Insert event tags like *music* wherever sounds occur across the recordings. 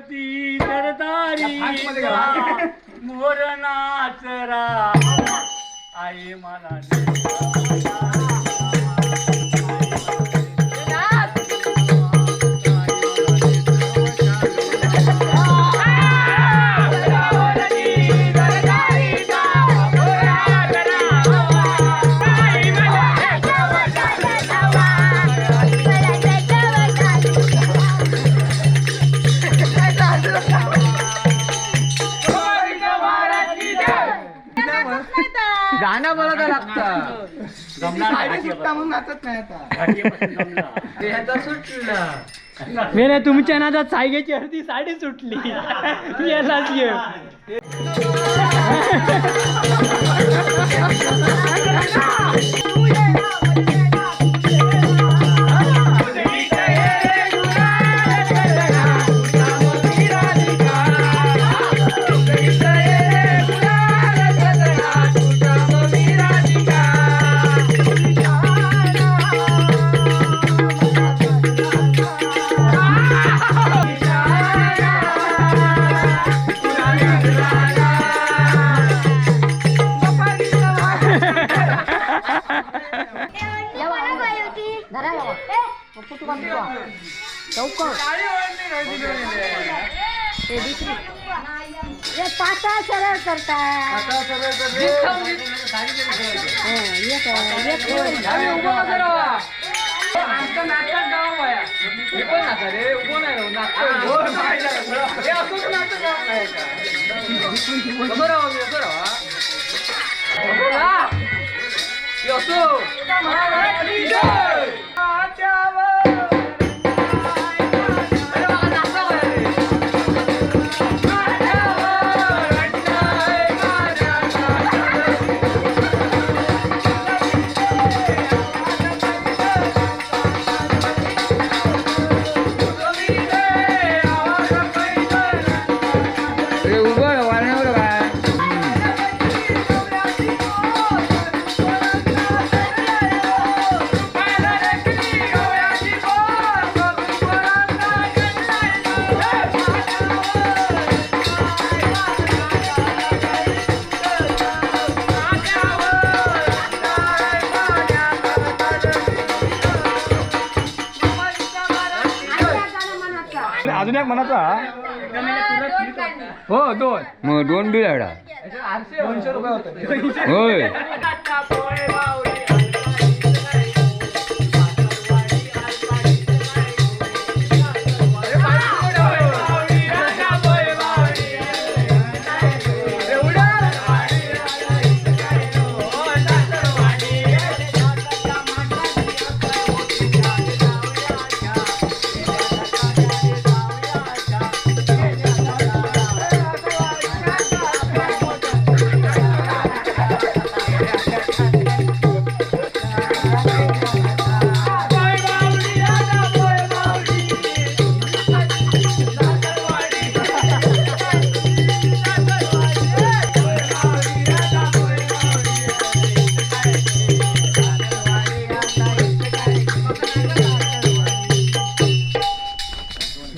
गंगावती सरदारी मोर नाचरा आई मला गाणं बोलत लागतं नाचत नाही आता. सुटलं. मेरे तुमच्या नादात सायगेची अर्धी साडी सुटली. यालाच ये आमचं नाटक गाव बाया मी पण नाचा रे उभं नाही राहू नाटक हे असंच नाटक गाव आहे का? उभं राहा मी उभं राहा उभं राहा. हे असो. अजून एक म्हणाचा हो दोन. मग दोन बिल होते. होय.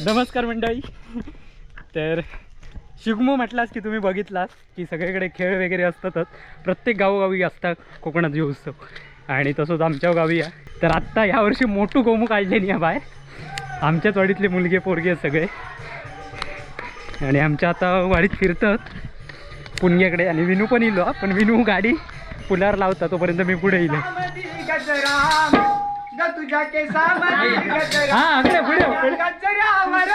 नमस्कार मंडळी. तर शिगमो म्हटलास की तुम्ही बघितलास की सगळीकडे खेळ वगैरे असतातच. प्रत्येक गावोगावी असतात कोकणात उत्सव. आणि तसंच आमच्या गावी आहे. तर आत्ता यावर्षी मोठू गोमू काढलेली आहे बाहेर. आमच्याच वाडीतले मुलगे पोरगे सगळे. आणि आमच्या आता वाडीत फिरतात. पुणग्याकडे. आणि विनू पण इलो. पण विनू गाडी पुलावर लावता तोपर्यंत मी पुढे येईल ग तुझ्या गजरा हा पुढे पुढे. गजरावर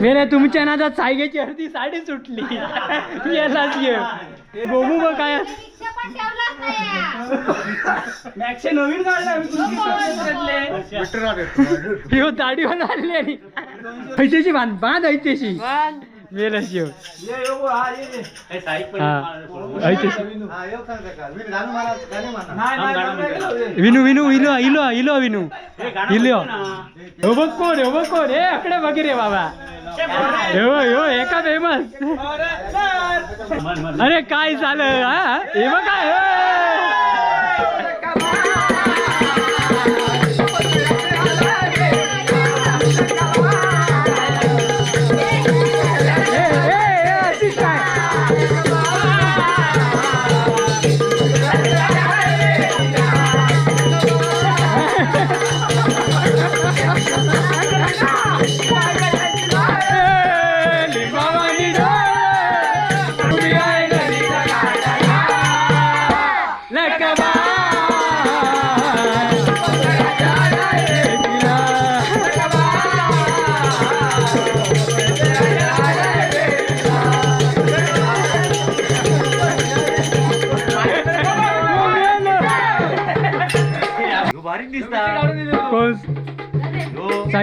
मेरे तुमच्या नादात सायगेची अर्धी साडी सुटली. यालाच ये गोमू बघ काय नवीन काढला ऐतेशी बांध बांध ऐतेशी मेला शिव हा ऐतेशी विनू विनू इलो इलो इलो विनू इलो हो बघ कोण हो बघ कोण हे अकडे बघ रे बाबा हो हो एका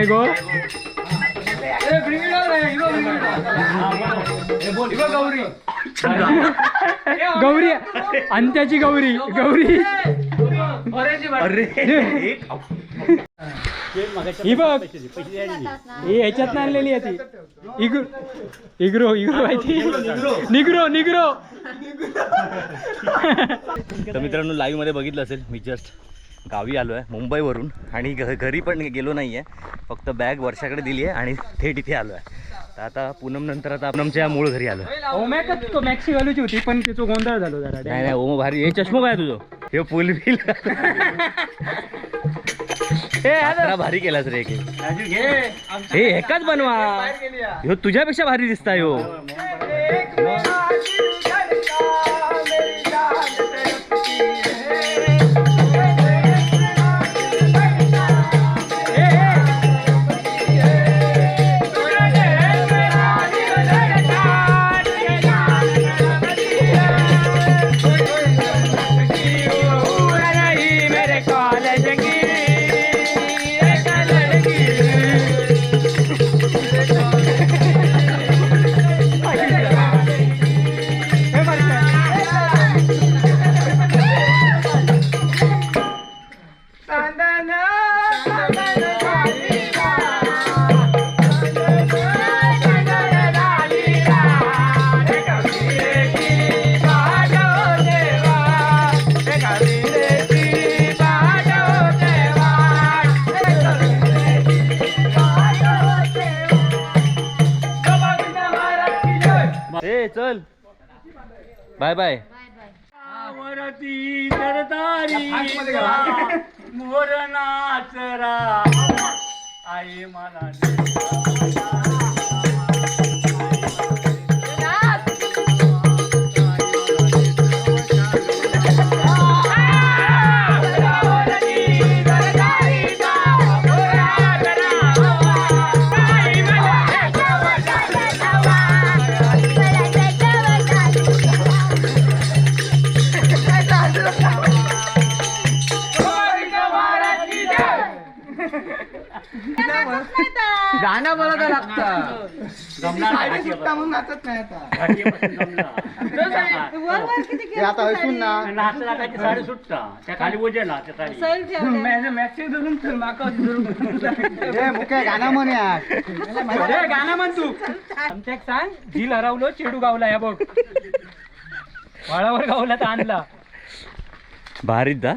सायगो गौरी अंत्याची गौरी गौरी अरे ही बघ ही ह्याच्यात आणलेली आहे ती इग्रो इग्रो इग्रो आहे ती निग्रो निग्रो तर मित्रांनो लाईव्हमध्ये बघितलं असेल मी जस्ट गावी आलो आहे मुंबईवरून. आणि घ घरी पण गेलो नाही आहे फक्त बॅग वर्षाकडे दिली आहे आणि थेट इथे आलो आहे तर आता पूनम नंतर आता पूनमच्या मूळ घरी आलो ओमॅकच तो मॅक्सी घालूची होती पण तिचा गोंधळ झालो जरा. नाही नाही ओम भारी. हे चष्मा काय तुझं? हे फुल बिल *laughs* भारी केलास रे हे. एकाच बनवा. ह्यो तुझ्यापेक्षा भारी दिसता ह्यो बाय बाय. वरती सरदारी मोर नाचरा आई मला वरवर किती केलं आता. ऐकून ना. नाचला साडी सुटता? त्या खाली वजेला त्या साडी. सैल ठेवल्या. मॅक्सी धरून चल माका मुख्य गाणं म्हण गाणं तू. आमच्या एक सांग झील हरवलो चेडू गावला या बघ. वाळावर गावला तर आणला. भारीच दा.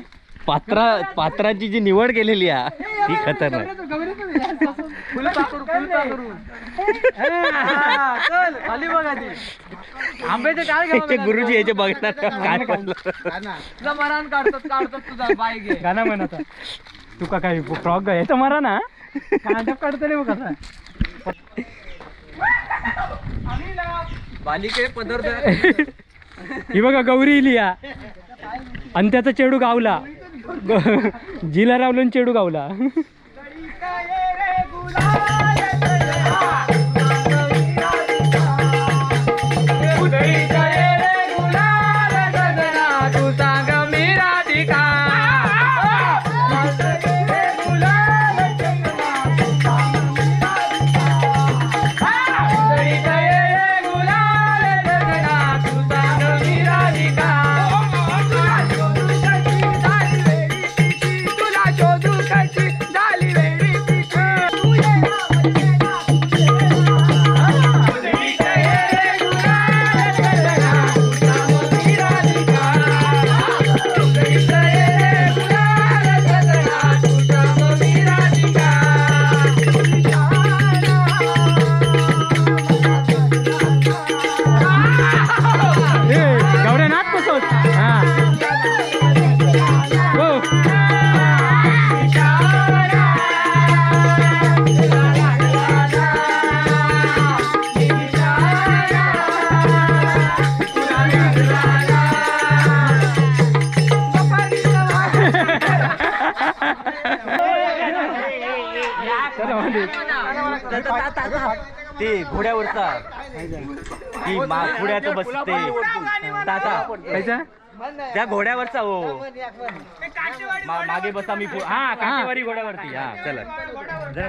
पात्रा पात्राची जी निवड केलेली आहे ती खतरनाक. चल खाली बघा ती. आंब्याचे काय याचे गुरुजी याचे बघणार काय बोललं. तुझा मरान काढतात काढतात तुझा बाय घे. गाणं म्हण आता. तुका काय फ्रॉक याचं मारा ना कांडप काढतले बघ बालिके पदार्थ ही बघा गौरी इलिया आणि त्याचा चेडू गावला. ग- जिला रावलं चेडू गावला. तसंच ती मा- पुढ्यात बसते. ताता कैसा त्या घोड्यावरचा हो. मा- मागे बसा मी पु- हा काठेवारी घोड्यावरती हा चला. जरा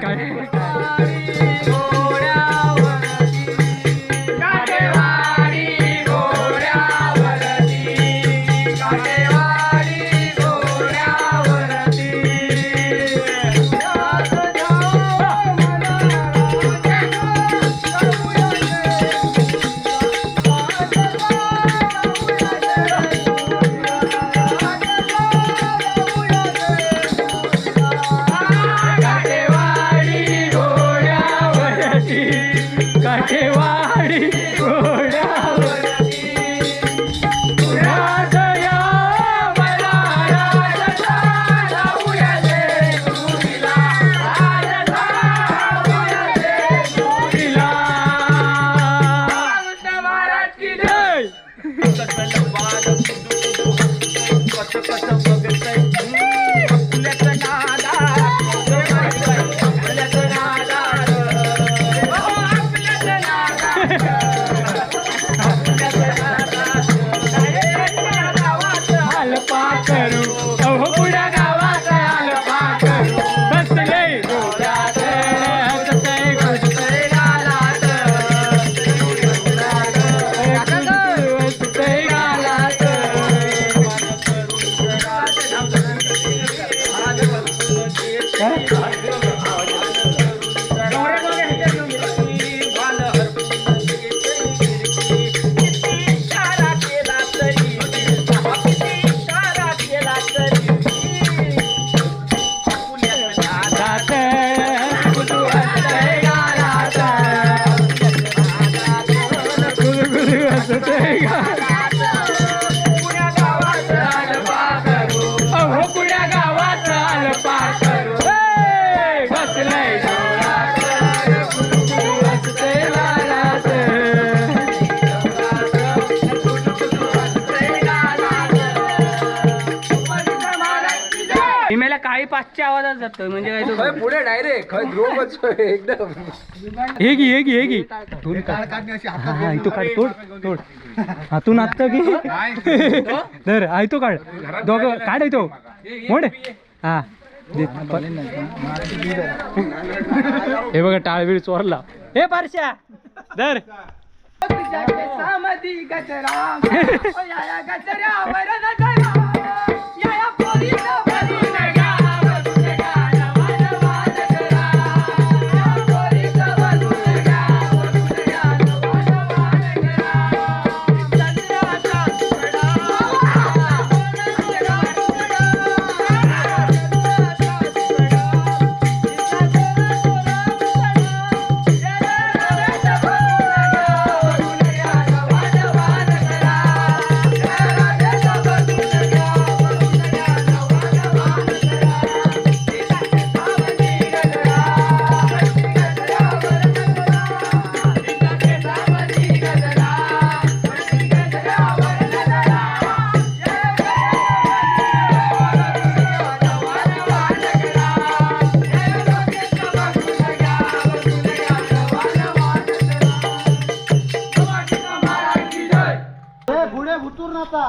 essa canção. जातोय म्हणजे काय तो पुढे डायरेक्ट खय एकदम. हे घे हे घे हे घे. तू काढ. हा, इथं काढ तोड तोड. हा तू नाचतो की? धर तो काढ. दोघ काढ तो मोड हा. दे. हे बघा टाळबीळ चोरला. हे पारश्या धर.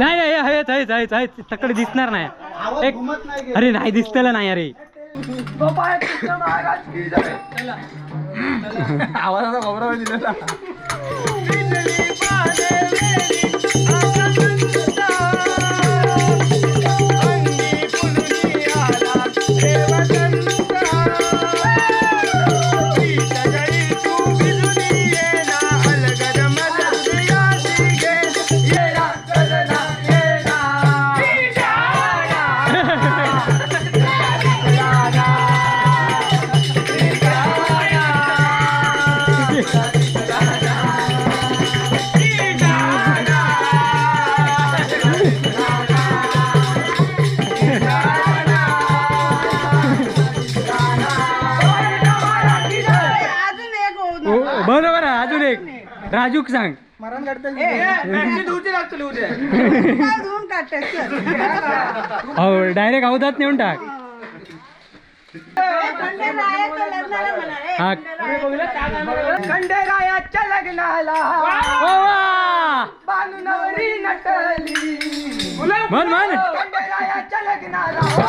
नाही नाही आहेत आहेत आहेत आहेत. तकडे दिसणार नाही. एक अरे नाही दिसतेला नाही अरे. आवाजाचा खबर राजूक सांग. मरण चल. हो डायरेक्ट अवधात नेऊन टाक. हा खंडेरायाच्या लग्नाला वा! बानुनवरी नटली. खंडेरायाच्या लग्नाला. हो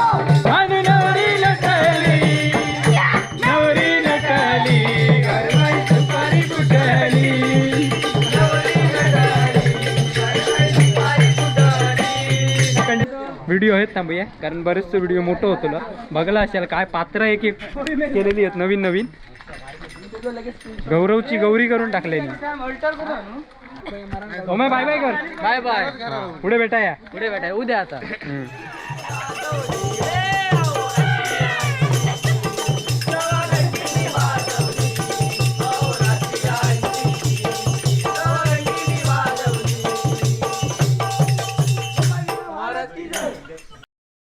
व्हिडिओ आहेत थांबूया कारण बरेचसे व्हिडिओ मोठं होतो ना. बघला असेल काय पात्र एक एक केलेली आहेत नवीन नवीन. गौरवची गौरी करून टाकलेली. बाय बाय कर. बाय बाय पुढे भेटा या पुढे भेटाय. उद्या आता.